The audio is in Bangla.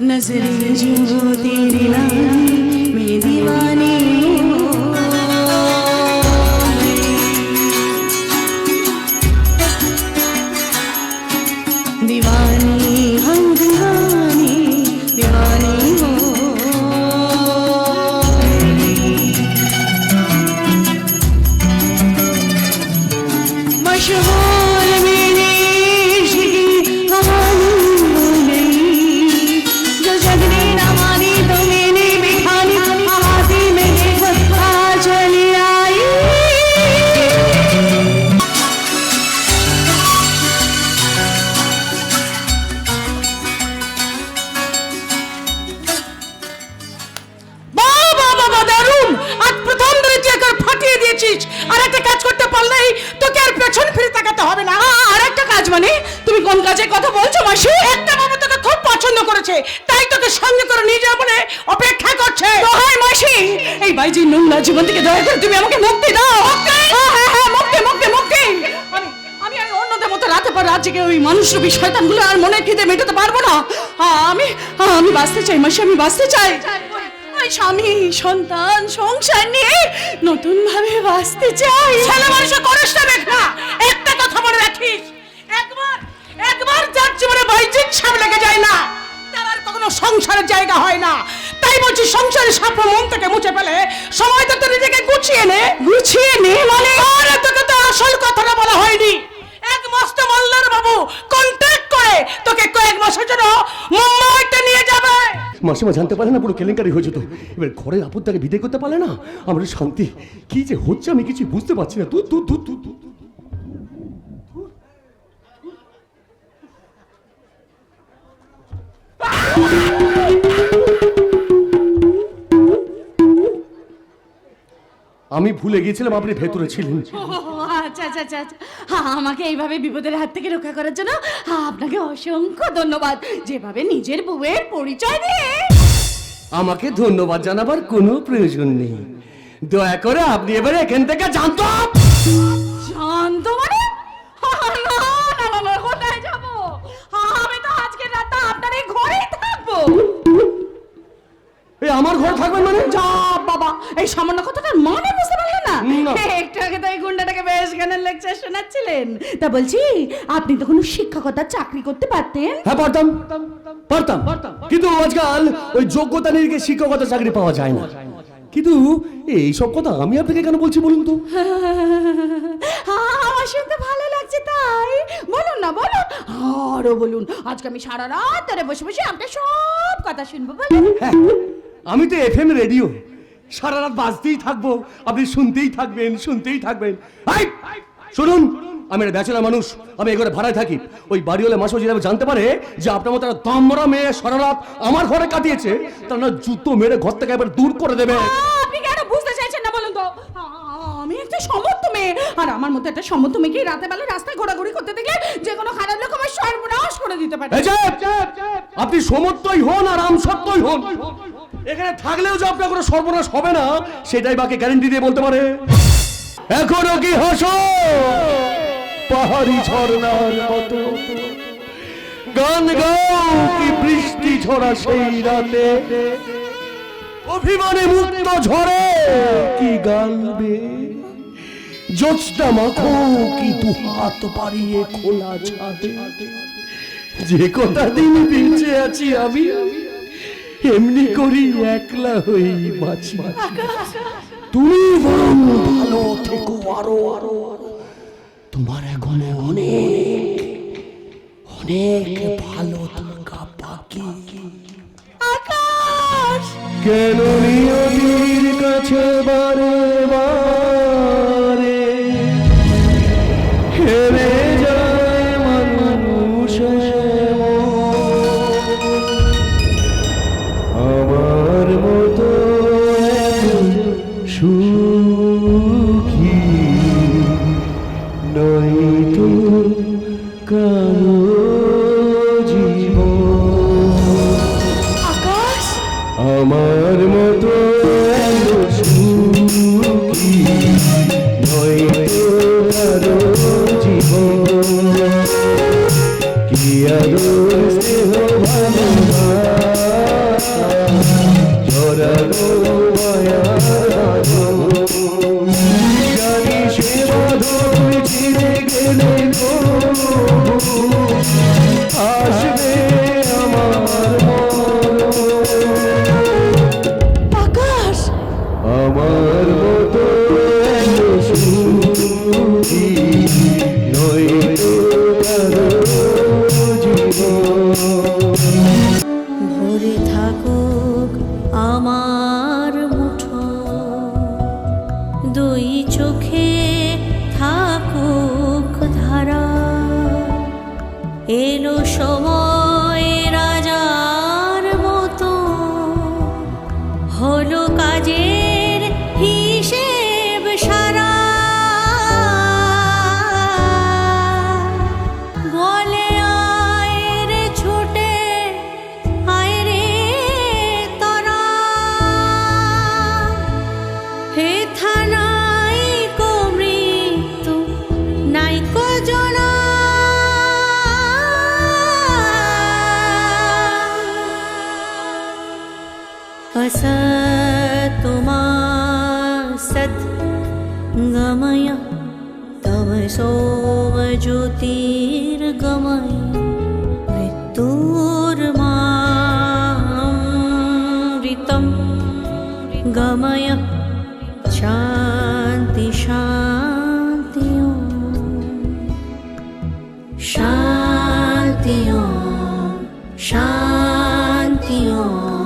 नजरे जो तेरी लाई मैं दीवानी কাজের কথা বলছো মাসি একটা বাবা তোকে খুব পছন্দ করেছে তাই তোকে সঙ্গে করে নিয়ে যাব বলে অপেক্ষা করছে। দোহাই মাসি। এই বাইজি নোংরা জীবন থেকে দয়া করে তুমি আমাকে মুক্তি দাও। হ্যাঁ হ্যাঁ হ্যাঁ মুক্তি মুক্তি মুক্তি। আমি আমি আর অন্যদের মতো রাতে পর রাত জেগে ওই মানুষ রূপী শয়তানগুলো আর মনে খিদে মেটাতে পারব না। হ্যাঁ, আমি হ্যাঁ, আমি বাঁচতে চাই মাসি আমি বাঁচতে চাই। স্বামী সন্তান সংসার নিয়ে নতুন ভাবে বাঁচতে চাই। ছেলে মানুষের করিস না একটা কথা বলে রাখিস। জীবনে সাপ লেগে যায় না। তার আর কখনো সংসারের জায়গা হয় না। তাই বলছি সংসারের সাপ মন থেকে মুছে ফেলে সময় তো নিজেকে গুছিয়ে নে। গুছিয়ে নে মানে? আরে তোকে তো আসল কথাটা বলা হয়নি। এক মস্ত মাল্লার বাবু কন্ট্যাক্ট করে তোকে কয়েক মাসের জন্য মুম্বাইতে নিয়ে যাবে। মাসিমা জানতে পারে না পুরো কেলেঙ্কারি হয়েছে তো। এবার ঘরের আপদটাকে বিদায় করতে পারলে না? আমার শান্তি। কি যে হচ্ছে আমি কিছু বুঝতে পারছি না। তু তু তু তু আমি ভুলে গিয়েছিলাম আপনি ভেতরে ছিলেন। আচ্ছা আচ্ছা আচ্ছা আচ্ছা। আমাকে এইভাবে বিপদের হাত থেকে রক্ষা করার জন্য আপনাকে অসংখ্য ধন্যবাদ। যেভাবে নিজের বউয়ের পরিচয় দিয়ে। আমাকে ধন্যবাদ জানাবার কোনো প্রয়োজন নেই। দয়া করে আপনি এবারে এখান থেকে জানতো শান্ত মানে? না না না না কোথায় যাব? আমি তো আজকে রাত আপনার এই ঘরেই থাকব। এই আমার ঘর থাকবেন মানে? যা বাবা এই সামান্য কথাটার মানে বুঝতে পারলেন না। একটু আগে তো এই গুন্ডাটাকে বেশ জ্ঞানের লেকচার শোনাচ্ছিলেন। তা বলছি আপনি তো কোনো শিক্ষকতার চাকরি করতে পারতেন? হ্যাঁ পারতাম। পারতাম। কিন্তু আজকাল ওই যোগ্যতা নিয়ে শিক্ষকতা চাকরি পাওয়া যায় না। কিন্তু এই সব কথা আমি আপনাকে কেন বলছি বলুন তো? আমার শুনতে ভালো লাগছে তাই। বলুন না বলুন। আরও বলুন। আজকে আমি সারা রাত ধরে বসে বসে আপনার সব কথা শুনব বলুন। হ্যাঁ। আমি তো এফএম রেডিও সারা রাত বাজতেই থাকব আপনি শুনতেই থাকবেন শুনতেই থাকবেন। শুনুন আমি একটা ব্যাচেলার মানুষ আমি এখানে ভাড়ায় থাকি। ওই বাড়িওয়ালা মাসও যদি জানতে পারে যে আপনার মতো একটা দমরা মেয়ে সারা রাত আমার ঘরে কাটিয়েছে তার না জুতো মেরে ঘর থেকে এবার দূর করে দেবে। আপনি কেন বুঝতে চাইছেন না বলুন তো? আমি একটা সমর্থ মেয়ে আর আমার মতো একটা সমর্থ মেয়েকে রাতে বেলা রাস্তায় ঘোরাঘুরি করতে দেখলে যে কোনো খারাপ লোক আমার সর্বনাশ করে দিতে পারে। আপনি সমর্থই হন আর আম সত্যই হন। এখানে থাকলেও যে আপনার কোনো সর্বনাশ হবে না, সেটাই বাকি গ্যারেন্টি দিয়ে বলতে পারে। এখনও কি হাসো? পাহাড়ি ঝর্ণার মতো। গান গাও কি বৃষ্টি ঝরা সেই রাতে। অভিমানে মুক্ত ঝরে কি গানবে জোৎস্না মাখো কি দু হাত বাড়িয়ে খোলা ছাদে। যে কটা দিন বেঁচে আছি আমি এমনি করি একলা হই বাঁচি। তুমি বরং ভালো থেকো আরও। আরও তোমার এখন অনেক অনেক ভালো থাকা বাকি। কেন নিয়তির কাছে বারে জীবন দুই চোখে থাকুক ধারা। এলো সময় রাজার মতো। হলো কাজে स तु मासत् गमय तव सोवज्योतिर्गमय ऋत्यूर्मा गमय। शान्ति शान्तिं शान्तं शान्तिं